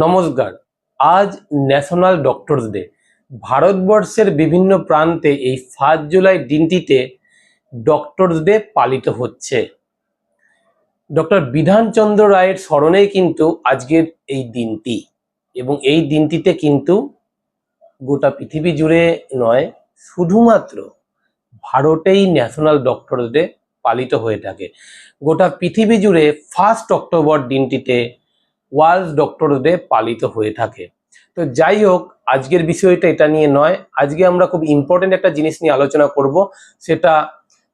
নমস্কার। আজ national doctors day ভারতবর্ষের বিভিন্ন প্রান্তে এই ফার্স্ট জুলাই দিনটিতে ডক্টরস ডে পালিত হচ্ছে। ডক্টর বিধানচন্দ্র রায়ের স্মরণেই কিন্তু আজকের এই দিনটি। এবং এই দিনটিতে কিন্তু গোটা পৃথিবী জুড়ে নয়, শুধুমাত্র ভারতেই ন্যাশনাল ডক্টরস ডে পালিত হয়ে থাকে। গোটা পৃথিবী জুড়ে ফার্স্ট অক্টোবর দিনটিতে ওয়ার্ল্ড ডক্টরস ডে পালিত হয়ে থাকে। তো যাই হোক, আজকের বিষয়টা এটা নিয়ে নয়। আজকে আমরা খুব ইম্পর্টেন্ট একটা জিনিস নিয়ে আলোচনা করব, সেটা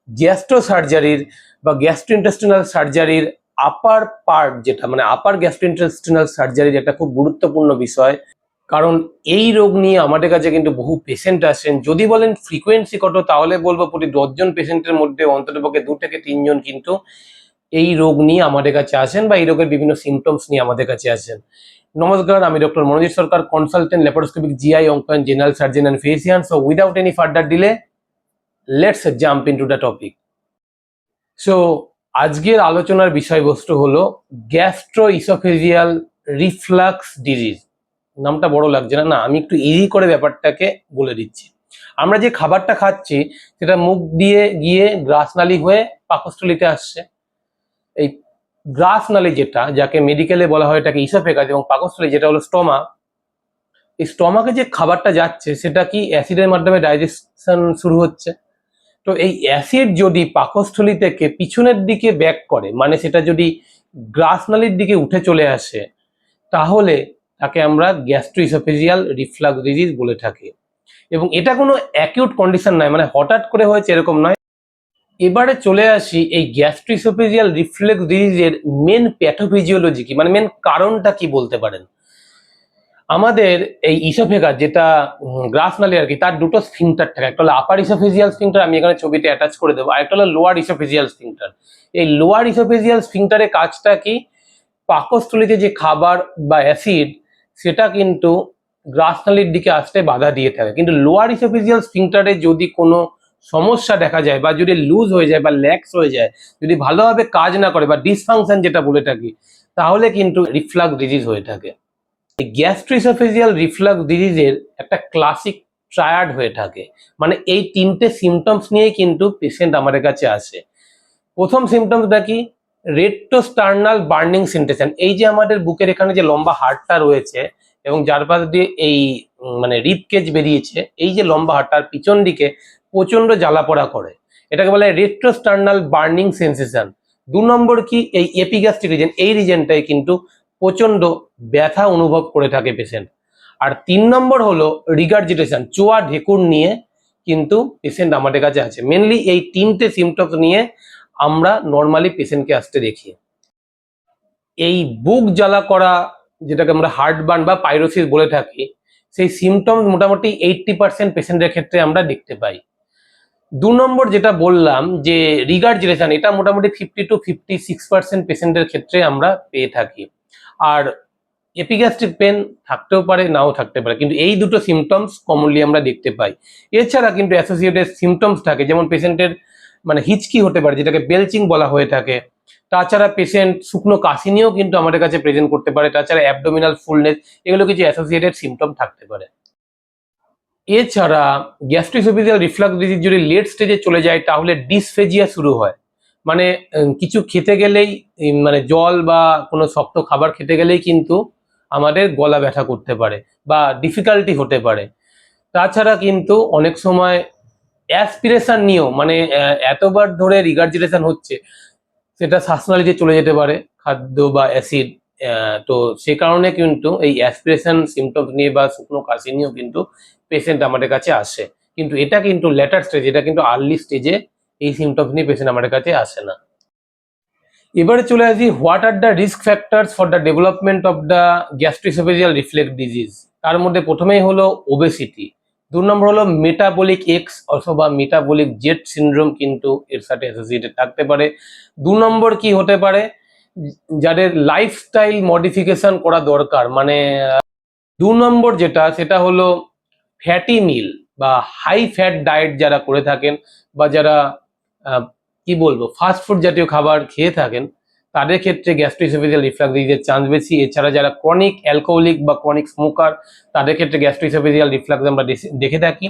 গ্যাস্ট্রো সার্জারির বা গ্যাস্ট্রো ইন্টেস্টিনাল সার্জারির আপার পার্ট যেটা মানে আপার গ্যাস্ট্রো ইন্টেস্টিনাল সার্জারির একটা খুব গুরুত্বপূর্ণ বিষয়। কারণ এই রোগ নিয়ে আমাদের কাছে কিন্তু বহু পেশেন্ট আসেন। যদি বলেন ফ্রিকোয়েন্সি কত, তাহলে বলব প্রতি দশজন পেশেন্টের মধ্যে অন্ততপক্ষে দু থেকে তিনজন কিন্তু এই রোগ নিয়ে আমাদের কাছে আসেন বা এই রোগের বিভিন্ন সিমটমস নিয়ে আমাদের কাছে আসেন। নমস্কার, আমি doctor Manojit Sarkar consultant laparoscopic GI onco general surgeon and physician so without any further delay let's jump in to the topic so আজকের আলোচনার বিষয়বস্তু হলো গ্যাস্ট্রো ইসোফেজিয়াল রিফ্লাক্স ডিজিজ নামটা বড় লাগছে না না, আমি একটু ইজি করে ব্যাপারটাকে বলে দিচ্ছি। আমরা যে খাবারটা খাচ্ছি, সেটা মুখ দিয়ে গিয়ে গ্রাসনালি হয়ে পাকস্থলিতে আসছে। এই গ্রাস নালী যেটা, যাকে মেডিকেলে বলা হয় এটাকে ইসোফেগাস এবং পাকস্থলী, যেটা হলো স্টমা এই স্টমাকে যে খাবারটা যাচ্ছে, সেটা কি অ্যাসিডের মাধ্যমে ডাইজেশন শুরু হচ্ছে? তো এই অ্যাসিড যদি পাকস্থলী থেকে পিছনের দিকে ব্যাক করে মানে সেটা যদি গ্রাস নালীর দিকে উঠে চলে আসে, তাহলে তাকে আমরা গ্যাস্ট্রোইসোফেজিয়াল রিফ্লাক্স ডিজিজ বলে থাকি। এবং এটা কোনো অ্যাকিউট কন্ডিশন নয় মানে হঠাৎ করে হয়েছে এরকম নয়। এবারে চলে আসি এই গ্যাস্ট্রিসোফেজিয়াল রিফ্লেক্স ডিজিজের মেন প্যাথোফিজিওলজি কি মানে মেন কারণটা কি বলতে পারেন? আমাদের এই ইসোফেগাস যেটা গ্রাস নালি আর কি, তার দুটো স্ফিংটার থাকে, একটা হলো আপার ইসোফেজিয়াল স্ফিংটার আমি এখানে ছবিতে অ্যাটাচ করে দেবো, আরেকটা হলো লোয়ার ইসোফেজিয়াল স্ফিংটার এই লোয়ার ইসোফেজিয়াল স্ফিংটারের কাজটা কি? পাকস্থলিতে যে খাবার বা অ্যাসিড সেটা কিন্তু গ্রাসনালির দিকে আসতে বাধা দিয়ে থাকে। কিন্তু লোয়ার ইসোফেজিয়াল স্ফিংটারে যদি কোনো সমস্যা দেখা যায় বা যদি লুজ হয়ে যায় বা ল্যাক্স হয়ে যায়, যদি ভালোভাবে কাজ না করে বা ডিসফাংশন যেটা বলে থাকি, তাহলে কিন্তু রিফ্লাক্স ডিজিজ হয়ে থাকে। এই গ্যাস্ট্রিসোফেজিয়াল রিফ্লাক্স ডিজিজের একটা ক্লাসিক ট্রায়ার্ড হয়ে থাকে। মানে এই তিনটে সিমটমস নিয়েই কিন্তু পেশেন্ট আমাদের কাছে আসে। প্রথম সিমটমসটা কি? রেট্রোস্টার্নাল বার্নিং সেন্টেশন এই যে আমাদের বুকের এখানে যে লম্বা হাড়টা রয়েছে এবং যার পাশ দিয়ে এই মানে রিপ কেজ বেরিয়েছে, এই যে লম্বা হাড়টার পিছন দিকে প্রচণ্ড জ্বালা পোড়া করে। এটাকে বলে রেট্রোস্টার্নাল বার্নিং সেন্সেশন দু নম্বর কি? এই এপিগ্যাস্ট্রিক রিজেন এই রিজনটাই কিন্তু প্রচণ্ড ব্যথা অনুভব করে থাকে পেশেন্ট আর তিন নম্বর হলো রিগার্জিটেশন চোয়া ঢেকুর নিয়ে কিন্তু পেশেন্ট আমাদের কাছে আছে। মেনলি এই তিনটে সিমটমস নিয়ে আমরা নর্মালি পেশেন্টকে আসতে দেখি। এই বুক জ্বালা করা, যেটাকে আমরা হার্টবার্ন বা পাইরোসিস বলে থাকি, সেই সিমটমস মোটামুটি এইটটি পার্সেন্ট পেশেন্টের ক্ষেত্রে আমরা দেখতে পাই। দু নম্বর যেটা বললাম যে রিগার্জিটেশন এটা মোটামুটি fifty to fifty six percent পেশেন্টের ক্ষেত্রে আমরা পেয়ে থাকি। আর এপিগ্যাস্ট্রিক পেন থাকতেও পারে, নাও থাকতে পারে, কিন্তু এই দুটো সিমটমস কমনলি আমরা দেখতে পাই। এছাড়া কিন্তু অ্যাসোসিয়েটেড সিমটমস থাকে, যেমন পেশেন্টের মানে হিচকি হতে পারে, যেটাকে বেলচিং বলা হয়ে থাকে। তাছাড়া পেশেন্ট শুকনো কাশি নিয়েও কিন্তু আমাদের কাছে প্রেজেন্ট করতে পারে, তাছাড়া অ্যাবডোমিনাল ফুলনেস এগুলো কিছু অ্যাসোসিয়েটেড সিমটম থাকতে পারে। এছাড়া গ্যাস্ট্রিসোফিজিয়াল রিফ্লাক্স ডিজিজ যদি লেট স্টেজে চলে যায়, তাহলে ডিসফেজিয়া শুরু হয়। মানে কিছু খেতে গেলেই মানে জল বা কোনো শক্ত খাবার খেতে গেলেই কিন্তু আমাদের গলা ব্যথা করতে পারে বা ডিফিকাল্টি হতে পারে। তাছাড়া কিন্তু অনেক সময় অ্যাসপিরেশন নিয়েও মানে এতবার ধরে রিগার্জিটেশন হচ্ছে, সেটা শ্বাসনালীতে চলে যেতে পারে, খাদ্য বা অ্যাসিড তো সে কারণে কিন্তু এই অ্যাসপিরেশন সিমটমস নিয়ে বা শুকনো কাশি নিয়েও কিন্তু পেশেন্ট আমাদের কাছে আসে। কিন্তু এটা কিন্তু লেটার স্টেজ এটা কিন্তু আর্লি স্টেজে এই সিমটমস নিয়ে পেশেন্ট আমাদের কাছে আসে না। এবারে চলে আসি what are the risk factors for the development of the gastroesophageal reflux disease তার মধ্যে প্রথমেই হলো ওবেসিটি দু নম্বর হলো মেটাবলিক এক্স অথবা মেটাবলিক জেট সিনড্রোম কিন্তু এর সাথে অ্যাসোসিয়েটেড থাকতে পারে। দু নম্বর কি হতে পারে? যাদের লাইফস্টাইল মডিফিকেশন করা দরকার মানে দু নম্বর যেটা, সেটা হলো ফ্যাটি মিল বা হাই ফ্যাট ডায়েট যারা করে থাকেন বা যারা কি বলব ফাস্ট ফুড জাতীয় খাবার খেয়ে থাকেন, তাদের ক্ষেত্রে গ্যাস্ট্রোইসোফেজিয়াল রিফ্লাক্স ডিজিজের চান্স বেশি। এছাড়া যারা ক্রনিক অ্যালকোহলিক বা ক্রনিক স্মোকার তাদের ক্ষেত্রে গ্যাস্ট্রোইসোফেজিয়াল রিফ্লাক্স আমরা দেখে থাকি।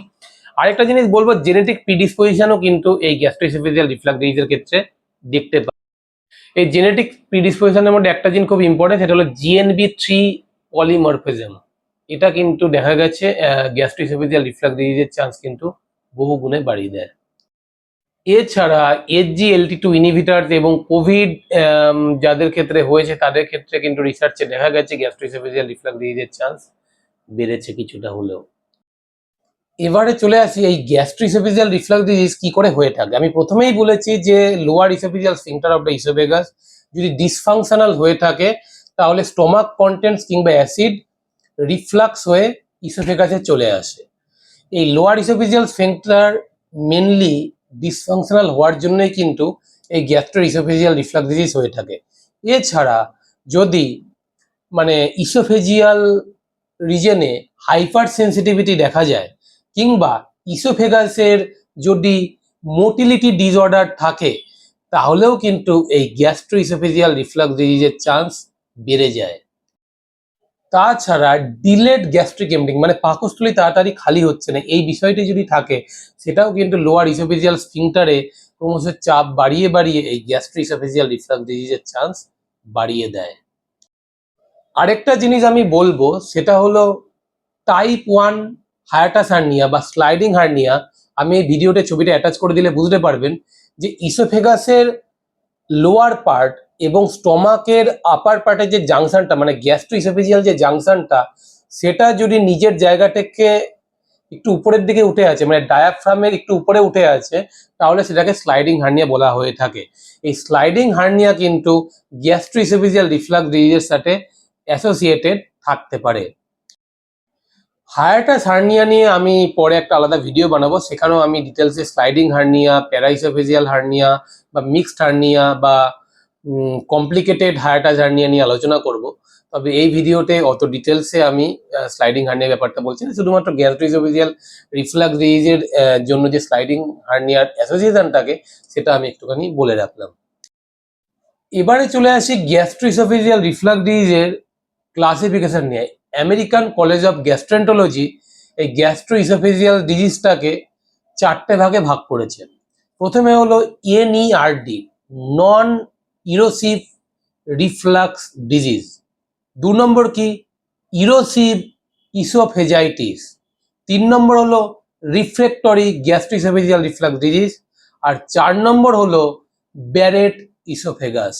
আরেকটা জিনিস বলব জেনেটিক প্রিডিসপোজিশনও কিন্তু এই গ্যাস্ট্রোইসোফেজিয়াল রিফ্লাক্স ডিজিজের ক্ষেত্রে দেখতে পাই। এই জেনেটিক প্রিডিসপোজিশনের মধ্যে একটা জিনিস খুব ইম্পর্টেন্ট সেটা হলো জিএনবি থ্রি পলিমরফিজম এটা কিন্তু দেখা গেছে গ্যাস্ট্রোইসোফেজিয়াল রিফ্লাক্স ডিজিজের চান্স কিন্তু বহু গুণে বাড়িয়ে দেয়। এছাড়া এইচজিএলটি টু ইনহিবিটার এবং কোভিড যাদের ক্ষেত্রে হয়েছে, তাদের ক্ষেত্রে কিন্তু রিসার্চে দেখা গেছে গ্যাস্ট্রোইসোফেজিয়াল রিফ্লাক্স ডিজিজের চান্স বেড়েছে কিছুটা হলেও। এবারে চলে আসি, এই গ্যাস্ট্রোইসোফেজিয়াল রিফ্লাক্স ডিজিজ কি করে হয়ে থাকে? আমি প্রথমেই বলেছি যে lower esophageal sphincter of the esophagus যদি ডিসফাংশনাল হয়ে থাকে, তাহলে স্টোমাক কন্টেন্টস কিংবা অ্যাসিড রিফ্লাক্স হয়ে ইসোফেগাসে চলে আসে। এই lower esophageal sphincter mainly dysfunctional হওয়ার জন্যই কিন্তু এই গ্যাস্ট্রো ইসোফেজিয়াল রিফ্লাক্স ডিজিজ হয়ে থাকে। এছাড়া যদি মানে ইসোফেজিয়াল রিজনে হাইপার সেন্সিটিভিটি দেখা যায় কিংবা ইসোফেগাসের যদি মোটিলিটি ডিসঅর্ডার থাকে, তাহলেও কিন্তু এই গ্যাস্ট্রো ইসোফেজিয়াল রিফ্লাক্স ডিজিজের চান্স বেড়ে যায়। তাছাড়া ডিলেড গ্যাস্ট্রিক এমডিং মানে পাকস্থলী তাড়াতাড়ি খালি হচ্ছে না, এই বিষয়টি যদি থাকে, সেটাও কিন্তু লোয়ার ইসোফেজিয়াল স্ফিংটারে ক্রমশ চাপ বাড়িয়ে বাড়িয়ে এই গ্যাস্ট্রিক ইসোফেজিয়াল রিফ্লাক্স ডিজিজের চান্স বাড়িয়ে দেয়। আরেকটা জিনিস আমি বলব, সেটা হলো টাইপ ওয়ান হায়াটাস হার্নিয়া বা স্লাইডিং হার্নিয়া আমি এই ভিডিওতে ছবিটা অ্যাটাচ করে দিলে বুঝতে পারবেন যে ইসোফেগাসের লোয়ার পার্ট এবং স্টমাকের আপার পার্টের যে জাংশনটা মানে গ্যাস্ট্রো ইসোফেজিয়াল যে জাংশনটা সেটা যদি নিজের জায়গা থেকে একটু উপরের দিকে উঠে আছে মানে ডায়াফ্রামের একটু উপরে উঠে আছে, তাহলে সেটাকে স্লাইডিং হার্নিয়া বলা হয়ে থাকে। এই স্লাইডিং হার্নিয়া কিন্তু গ্যাস্ট্রো ইসোফেজিয়াল রিফ্লাক্স ডিজিজের সাথে অ্যাসোসিয়েটেড থাকতে পারে। হায়াটাস হার্নিয়া নিয়ে আমি পরে একটা আলাদা ভিডিও বানাবো। সেখানেও আমি ডিটেলসে স্লাইডিং হার্নিয়া প্যারাইসোফেজিয়াল হার্নিয়া বা মিক্সড হার্নিয়া বা কমপ্লিকেটেড হায়াটাস হার্নিয়া নিয়ে আলোচনা করব। তবে এই ভিডিওতে অত ডিটেলসে আমি স্লাইডিং হার্নিয়ার ব্যাপারটা বলছি না। শুধুমাত্র গ্যাস্ট্রিজোফেজিয়াল রিফ্লাক্স ডিজিজের জন্য যে স্লাইডিং হার্নিয়ার অ্যাসোসিয়েশনটাকে সেটা আমি একটুখানি বলে রাখলাম। এবারে চলে আসি গ্যাস্ট্রিসোফেজিয়াল রিফ্লাক্স ডিজিজের ক্লাসিফিকেশন নিয়ে। আমেরিকান কলেজ অফ গ্যাস্ট্রেন্টোলজি এই গ্যাস্ট্রো ইসোফেজিয়াল ডিজিজটাকে চারটে ভাগে ভাগ করেছে। প্রথমে হলো NERD non erosive reflux disease দু নম্বর কি? ইরোসিভ ইসোফেজাইটিস তিন নম্বর হলো রিফ্লেক্টরি গ্যাস্ট্রিসোফেজিয়াল রিফ্লাক্স ডিজিজ আর চার নম্বর হলো ব্যারেট ইসোফেগাস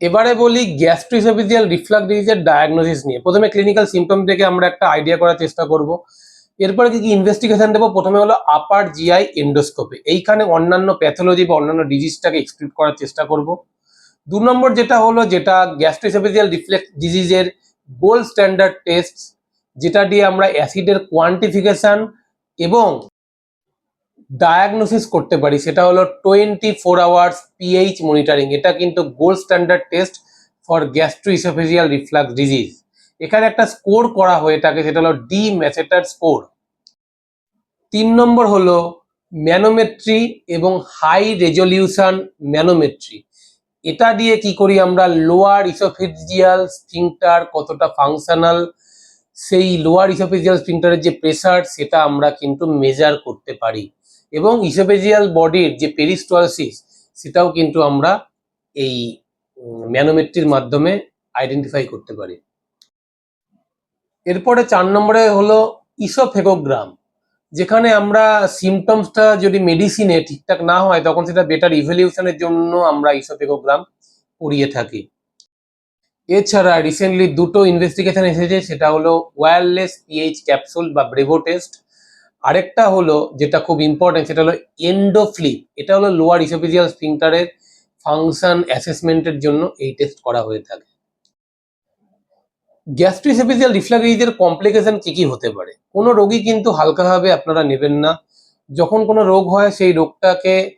এবারে বলি গ্যাস্ট্রিসোফিজিয়াল রিফ্লাক্স ডিজিজের ডায়াগনোসিস নিয়ে। প্রথমে ক্লিনিক্যাল সিমটম থেকে আমরা একটা আইডিয়া করার চেষ্টা করব। এরপরে কি কি ইনভেস্টিগেশন দেবো? প্রথমে হলো আপার জিআই এন্ডোস্কোপে এইখানে অন্যান্য প্যাথোলজি বা অন্যান্য ডিজিজটাকে এক্সক্লুড করার চেষ্টা করব। দু নম্বর যেটা হলো, যেটা গ্যাস্ট্রিসোফিজিয়াল রিফ্লেক্স ডিজিজের গোল্ড স্ট্যান্ডার্ড টেস্ট যেটা দিয়ে আমরা অ্যাসিডের কোয়ান্টিফিকেশন এবং ডায়াগনোসিস করতে পারি, সেটা হলো twenty four hours pH monitoring এটা কিন্তু gold standard test for gastroesophageal reflux disease এখানে একটা স্কোর করা হয়ে থাকে, সেটা হলো ডি ম্যাসেটার স্কোর তিন নম্বর হলো ম্যানোমেট্রি এবং হাই রেজলিউশন ম্যানোমেট্রি এটা দিয়ে কি করি আমরা লোয়ার ইসোফেজিয়াল স্ফিংটার কতটা ফাংশনাল সেই লোয়ার ইসোফেজিয়াল স্ফিংটারের যে প্রেসার সেটা আমরা কিন্তু মেজার করতে পারি। এবং ইসোপেজিয়াল বডির যে পেরিস্টলসিস সেটাও কিন্তু আমরা এই ম্যানোমেট্রির মাধ্যমে আইডেন্টিফাই করতে পারি। এরপরে চার নম্বরে হলো ইসোফেগোগ্রাম যেখানে আমরা সিমটমসটা যদি মেডিসিনে ঠিকঠাক না হয়, তখন সেটা বেটার ইভ্যালিউশনের জন্য আমরা ইসোফেগোগ্রাম করিয়ে থাকি। এছাড়া রিসেন্টলি দুটো ইনভেস্টিগেশন এসেছে, সেটা হলো ওয়্যারলেস পিএইচ ক্যাপসুল বা ব্রেভো টেস্ট আরেকটা হলো যেটা খুব ইম্পর্টেন্ট সেটা হলো এন্ডোফ্লিপ এটা হলো লোয়ার ইসোফিজিয়াল স্পিংটারের ফাংশন অ্যাসেসমেন্টের জন্য এই টেস্ট করা হয়ে থাকে। গ্যাস্ট্রিসেপিজিয়াল রিফ্লাগেজের কমপ্লিকেশন কি কি হতে পারে? কোনো রোগী কিন্তু হালকাভাবে আপনারা নেবেন না। যখন কোনো রোগ হয়, সেই রোগটাকে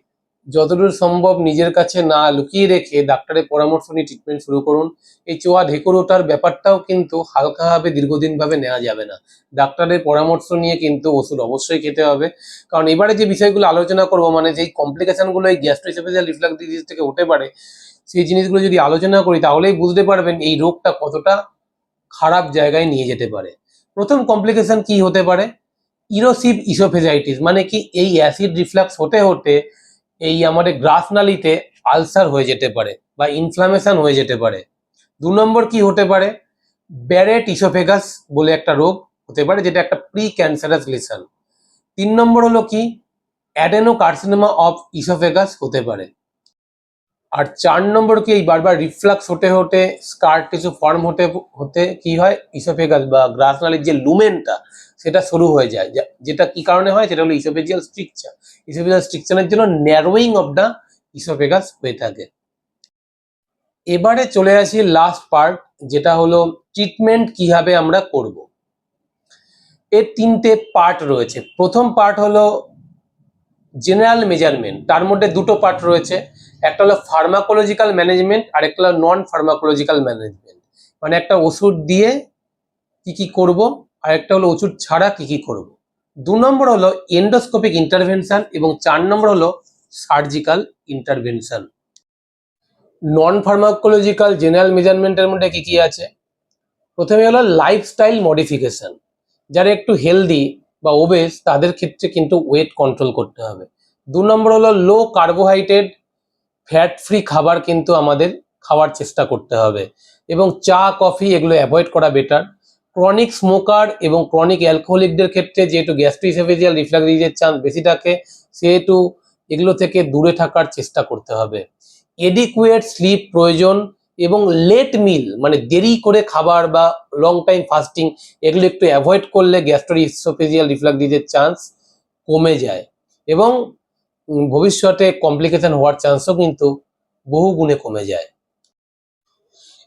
যতদূর সম্ভব নিজের কাছে না লুকিয়ে রেখে ডাক্তারের পরামর্শ নিয়ে ট্রিটমেন্ট শুরু করুন। এই চোয়া ঢেকুর ওঠার ব্যাপারটাও কিন্তু হালকাভাবে দীর্ঘদিনভাবে নেওয়া যাবে না। ডাক্তারের পরামর্শ নিয়ে কিন্তু ওষুধ অবশ্যই খেতে হবে। কারণ এবারে যে বিষয়গুলো আলোচনা করব মানে যেই কমপ্লিকেশনগুলো এই গ্যাস্ট্রোইসোফেজিয়াল রিফ্লাক্স ডিজিজ থেকে হতে পারে সেই জিনিসগুলো যদি আলোচনা করি, তাহলেই বুঝতে পারবেন এই রোগটা কতটা খারাপ জায়গায় নিয়ে যেতে পারে। প্রথম কমপ্লিকেশন কি হতে পারে? ইরোসিভ ইসোফেজাইটিস মানে কি এই অ্যাসিড রিফ্লাক্স হতে হতে এই আমাদের গ্রাস নালীতে আলসার হয়ে যেতে পারে বা ইনফ্লামেশন হয়ে যেতে পারে। দু নম্বর কি হতে পারে? ব্যারেট ইসোফেগাস বলে একটা রোগ হতে পারে যেটা একটা প্রি ক্যান্সারাস লিসন তিন নম্বর হলো কি? অ্যাডেনো কার্সিনোমা অফ ইসোফেগাস হতে পারে। আর চার নম্বর কি এই বারবার রিফ্লাক্স হতে হতে স্কার টিস্যু ফর্ম হতে হতে কি হয়? ইসোফেগাস বা গ্রাস নালীর যে লুমেনটা সেটা শুরু হয়ে যায়। যেটা কি কারণে হয়, সেটা হলো ইসোফেজিয়াল স্ট্রিকচার ইসোফেজিয়াল স্ট্রিকচারের জন্য ন্যারোয়িং অফ দ্য ইসোফেগাস হয়ে থাকে। এবারে চলে আসি লাস্ট পার্ট যেটা হলো ট্রিটমেন্ট কীভাবে আমরা করব। এর তিনটে পার্ট রয়েছে। প্রথম পার্ট হলো জেনারেল মেজারমেন্ট তার মধ্যে দুটো পার্ট রয়েছে। একটা হলো ফার্মাকোলজিক্যাল ম্যানেজমেন্ট আর একটা হলো নন ফার্মাকোলজিক্যাল ম্যানেজমেন্ট মানে একটা ওষুধ দিয়ে কি কি করব আর একটা হলো ওষুধ ছাড়া কি কি করব? দু নম্বর হলো এন্ডোস্কোপিক ইন্টারভেনশন এবং চার নম্বর হলো surgical intervention non pharmacological general মেজারমেন্টের মধ্যে কি কি আছে? প্রথমে হলো লাইফস্টাইল মডিফিকেশন যারা একটু হেলদি বা ওবেস তাদের ক্ষেত্রে কিন্তু ওয়েট কন্ট্রোল করতে হবে। দু নম্বর হলো লো কার্বোহাইড্রেট ফ্যাট ফ্রি খাবার কিন্তু আমাদের খাওয়ার চেষ্টা করতে হবে এবং চা কফি এগুলো অ্যাভয়েড করা বেটার ক্রনিক স্মোকার এবং ক্রনিক অ্যালকোহলিকদের ক্ষেত্রে যেহেতু গ্যাস্ট্রিসেফেজিয়াল রিফ্লাক্স ডিজিজের চান্স বেশি থাকে, সেহেতু এগুলো থেকে দূরে থাকার চেষ্টা করতে হবে। এডিকুয়েট স্লিপ প্রয়োজন এবং লেট মিল মানে দেরি করে খাবার বা লং টাইম ফাস্টিং এগুলো একটু অ্যাভয়েড করলে গ্যাস্ট্রোইসোফেজিয়াল রিফ্লাক্স ডিজিজের চান্স কমে যায় এবং ভবিষ্যতে কমপ্লিকেশন হওয়ার চান্সও কিন্তু বহু গুণে কমে যায়।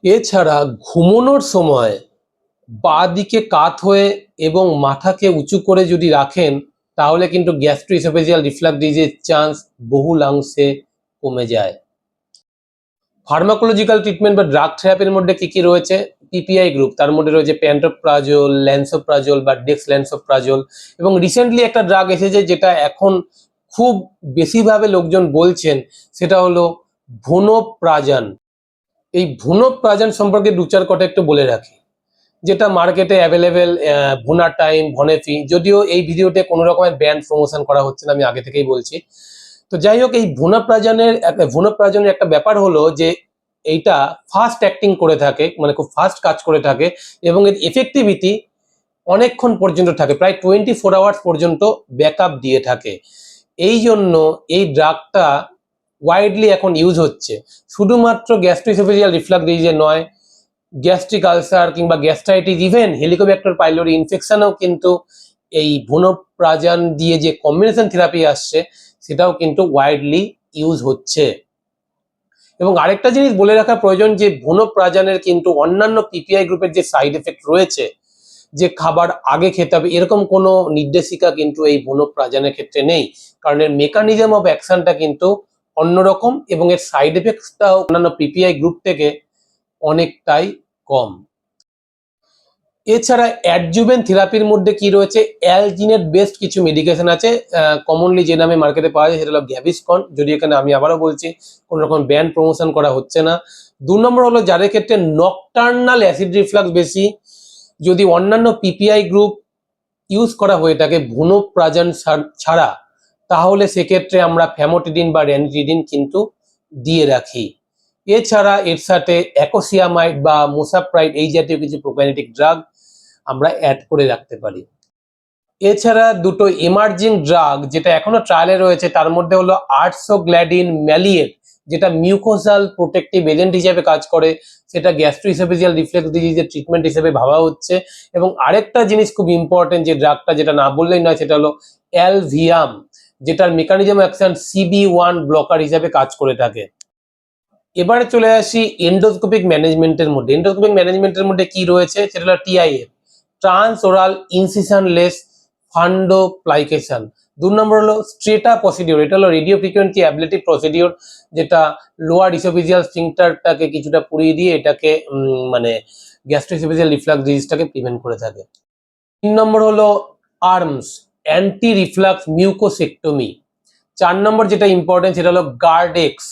এছাড়া ঘুমানোর সময় বাঁ দিকে কাত হয়ে এবং মাথাকে উঁচু করে যদি রাখেন, তাহলে কিন্তু গ্যাস্ট্রোইসোফেজিয়াল রিফ্লাক্স ডিজিজের চান্স বহুলাংশে কমে যায়। ফার্মাকোলজিক্যাল ট্রিটমেন্ট বা ড্রাগ থেরাপির মধ্যে কি কি রয়েছে? পিপিআই গ্রুপ, তার মধ্যে রয়েছে প্যান্টোপ্রাজোল, ল্যান্সোপ্রাজোল বা ডেক্স ল্যান্সোপ্রাজোল এবং রিসেন্টলি একটা ড্রাগ এসেছে যেটা এখন খুব বেশিভাবে লোকজন বলছেন, সেটা হলো ভুনোপ্রাজান। এই ভুনোপ্রাজান সম্পর্কে দু চার কথা একটু বলে রাখি। যেটা মার্কেটে অ্যাভেলেবেল ভুনা টাইম ভনেফি যদিও এই ভিডিওতে কোনো রকমের ব্যান্ড প্রমোশন করা হচ্ছে না, আমি আগে থেকেই বলছি। তো যাই হোক, এই ভুনাপ্রাজনের একটা ভুনাপ্রাজনের একটা ব্যাপার হলো যে এইটা ফাস্ট অ্যাক্টিং করে থাকে মানে খুব ফাস্ট কাজ করে থাকে এবং এর এফেক্টিভিটি অনেকক্ষণ পর্যন্ত থাকে, প্রায় টোয়েন্টি ফোর আওয়ার্স পর্যন্ত ব্যাকআপ দিয়ে থাকে। এই জন্য এই ড্রাগটা ওয়াইডলি এখন ইউজ হচ্ছে। শুধুমাত্র গ্যাস্ট্রিসোফেজিয়াল রিফ্লাক্স ডিজিজে নয় গ্যাস্ট্রিক আলসার কিংবা গ্যাস্ট্রাইটিস ইভেন হেলিকোব্যাক্টার পাইলোরি ইনফেকশনও কিন্তু এই ভুনোপ্রাজান দিয়ে যে কম্বিনেশন থেরাপি আসছে, সেটাও কিন্তু ওয়াইডলি ইউজ হচ্ছে। এবং আরেকটা জিনিস বলে রাখা প্রয়োজন যে ভুনোপ্রাজানের কিন্তু অন্যান্য পিপিআই গ্রুপের যে সাইড এফেক্ট রয়েছে, যে খাবার আগে খেতে হবে, এরকম কোনো নির্দেশিকা কিন্তু এই ভুনোপ্রাজানের ক্ষেত্রে নেই। কারণ এর মেকানিজম অফ অ্যাকশনটা কিন্তু অন্যরকম এবং এর সাইড এফেক্টসটাও অন্যান্য পিপিআই গ্রুপ থেকে অনেকটাই কম। এছাড়া অ্যাডজুভেন থেরাপির মধ্যে কি রয়েছে? অ্যালজিনেট বেস্ট কিছু মেডিকেশন আছে কমনলি যে নামে মার্কেটে পাওয়া যায়, সেটা হলো গ্যাভিসকন যদি এখানে আমি আবারও বলছি, কোনো রকম ব্যান্ড প্রমোশন করা হচ্ছে না। দু নম্বর হলো যাদের ক্ষেত্রে নকটার্নাল অ্যাসিড রিফ্লাক্স বেশি, যদি অন্যান্য পিপিআই গ্রুপ ইউজ করা হয়ে থাকে ভুনোপ্রাজান ছাড়া, তাহলে সেক্ষেত্রে আমরা ফ্যামোটিডিন বা র্যানিটিডিন কিন্তু দিয়ে রাখি। এছাড়া এর সাথে অ্যাকোসিয়ামাইড বা মোসাপ্রাইড এই জাতীয় কিছু প্রোকাইনেটিক ড্রাগ আমরা অ্যাড করে রাখতে পারি। এছাড়া দুটো এমার্জিং ড্রাগ যেটা এখনও ট্রায়ালে রয়েছে, তার মধ্যে হলো আর্টসোগ্ল্যাডিন ম্যালিয়েট যেটা মিউকোসাল প্রোটেক্টিভ এজেন্ট হিসেবে কাজ করে, সেটা গ্যাস্ট্রোইসোফেজিয়াল রিফ্লেক্স ডিজিজের ট্রিটমেন্ট হিসেবে ভাবা হচ্ছে। এবং আরেকটা জিনিস খুব ইম্পর্টেন্ট যে ড্রাগটা যেটা না বললেই নয়, সেটা হলো অ্যালভিয়াম যেটার mechanism action CB one blocker হিসেবে কাজ করে থাকে। এবারে চলে আসি এন্ডোস্কোপিক ম্যানেজমেন্টের মধ্যে। এন্ডোস্কোপিক ম্যানেজমেন্টের মধ্যে কি রয়েছে? সেটা হলো TIF trans oral incisionless fundoplication দু নম্বর হলো স্ট্রেটা প্রসিডিওর এটা হলো রেডিও ফ্রিকোয়েন্সি অ্যাবিলিটি প্রসিডিওর যেটা লোয়ার ইসোফিজিয়াল স্ট্রিংটারটাকে কিছুটা পুড়িয়ে দিয়ে এটাকে মানে গ্যাস্ট্রোইসোফিজিয়াল রিফ্লাক্স ডিজিজটাকে প্রিভেন্ট করে থাকে। তিন নম্বর হলো আর্মস অ্যান্টি রিফ্লাক্স মিউকোসেক্টমি চার নম্বর যেটা ইম্পর্টেন্ট সেটা হলো গার্ডেক্স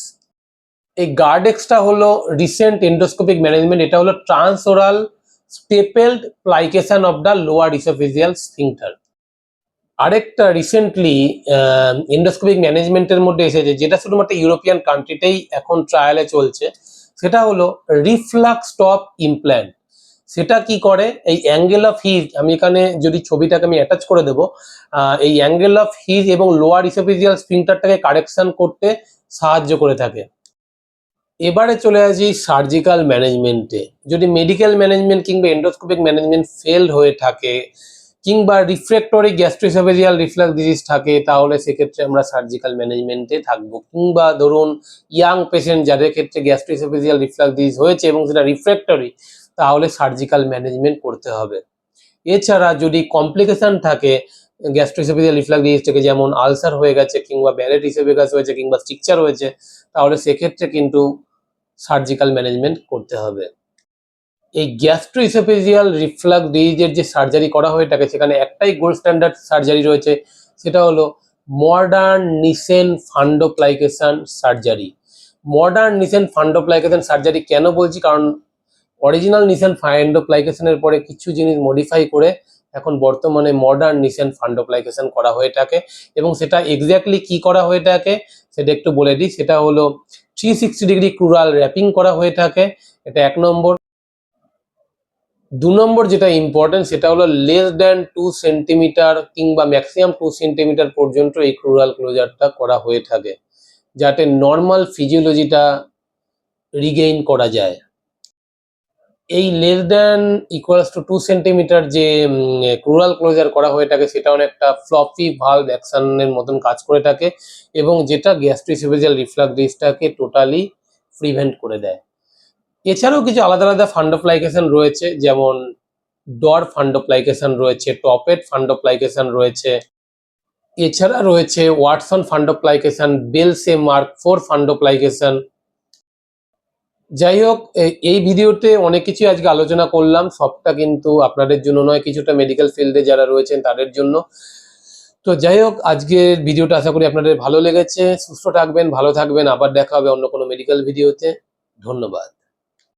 এই গার্ডেক্সটা হলো রিসেন্ট এন্ডোস্কোপিক ম্যানেজমেন্ট এটা হলো transoral stapled plication of the lower oesophageal sphincter আরেকটা রিসেন্টলি এন্ডোস্কোপিক ম্যানেজমেন্টের মধ্যে এসেছে, যেটা শুধুমাত্র ইউরোপিয়ান কান্ট্রিতেই এখন ট্রায়ালে চলছে, সেটা হলো রিফ্লাক্স টপ ইমপ্ল্যান্ট সেটা কি করে? এই অ্যাঙ্গেল অফ হিজ আমি এখানে যদি ছবিটাকে আমি অ্যাটাচ করে দেবো এই অ্যাঙ্গেল অফ হিজ এবং লোয়ার ইসোফিজিয়াল স্ফিংটারটাকে কারেকশন করতে সাহায্য করে থাকে। এবারে চলে আসি সার্জিক্যাল ম্যানেজমেন্টে যদি মেডিকেল ম্যানেজমেন্ট কিংবা এন্ডোস্কোপিক ম্যানেজমেন্ট ফেলড হয়ে থাকে কিংবা রিফ্রেক্টরি গ্যাস্ট্রোসোফেজিয়াল রিফ্লাক্স ডিজিজ থাকে, তাহলে সেক্ষেত্রে আমরা সার্জিক্যাল ম্যানেজমেন্টে থাকব। কিংবা ধরুন ইয়াং পেশেন্ট যাদের ক্ষেত্রে গ্যাস্ট্রোসোফেজিয়াল রিফ্লাক্স ডিজিজ হয়েছে এবং সেটা রিফ্রেক্টরি তাহলে সার্জিক্যাল ম্যানেজমেন্ট করতে হবে। এছাড়া যদি কমপ্লিকেশন থাকে গ্যাস্ট্রোসোফেজিয়াল রিফ্লাক্স ডিজিজ থেকে যেমন আলসার হয়ে গেছে কিংবা ব্যালেট ইসোফেগাস হয়েছে কিংবা স্ট্রিকচার হয়েছে, তাহলে সেক্ষেত্রে কিন্তু সার্জিক্যাল ম্যানেজমেন্ট করতে হবে। এই গ্যাস্ট্রো ইসোফেজিয়াল রিফ্লাক্স ডিজিজের যে সার্জারি করা হয়ে থাকে সেখানে একটাই গোল্ড স্ট্যান্ডার্ড সার্জারি রয়েছে, সেটা হলো modern Nissen fundoplication surgery modern Nissen fundoplication surgery কেন বলছি? কারণ অরিজিনাল নিসেন ফান্ডোপ্লাইকেশনের পরে কিছু জিনিস মডিফাই করে এখন বর্তমানে মডার্ন নিসেন ফান্ডোপ্লাইকেশন করা হয়ে থাকে এবং সেটা এক্স্যাক্টলি কি করা হয়ে থাকে সেটা একটু বলে দিই। সেটা হলো three sixty degree crural wrapping করা হয়ে থাকে। এটা এক নম্বর। দু নম্বর যেটা ইম্পর্টেন্ট সেটা হলো লেস দ্যান টু সেন্টিমিটার কিংবা ম্যাক্সিমাম টু সেন্টিমিটার পর্যন্ত এই ক্রুরাল ক্লোজারটা করা হয়ে থাকে, যাতে নর্মাল ফিজিওলজিটা রিগেইন করা যায়। এই less than equals to two centimetre যে ক্রুরাল ক্লোজার করা হয়ে থাকে, সেটা অনেকটা ফ্লপি ভালভ অ্যাকশনের মতন কাজ করে থাকে এবং যেটা গ্যাস্ট্রিসিফেজিয়াল রিফ্লাক্স ডিসটাকে টোটালি প্রিভেন্ট করে দেয়। এছাড়াও কিছু আলাদা আলাদা ফান্ডোপ্লাইকেশন রয়েছে, যেমন ডর ফান্ডোপ্লাইকেশন রয়েছে টপেট ফান্ডোপ্লাইকেশন রয়েছে। এছাড়া রয়েছে Watson fundoplication Belsey mark four fundoplication যাই হোক এই ভিডিওতে অনেক কিছু আজকে আলোচনা করলাম। সবটা কিন্তু আপনাদের জন্য নয়, কিছুটা মেডিকেল ফিল্ডে যারা রয়েছেন তাদের জন্য। তো যাই হোক আজকের ভিডিওটা আশা করি আপনাদের ভালো লেগেছে। সুস্থ থাকবেন, ভালো থাকবেন। আবার দেখা হবে অন্য কোনো মেডিকেল ভিডিওতে ধন্যবাদ।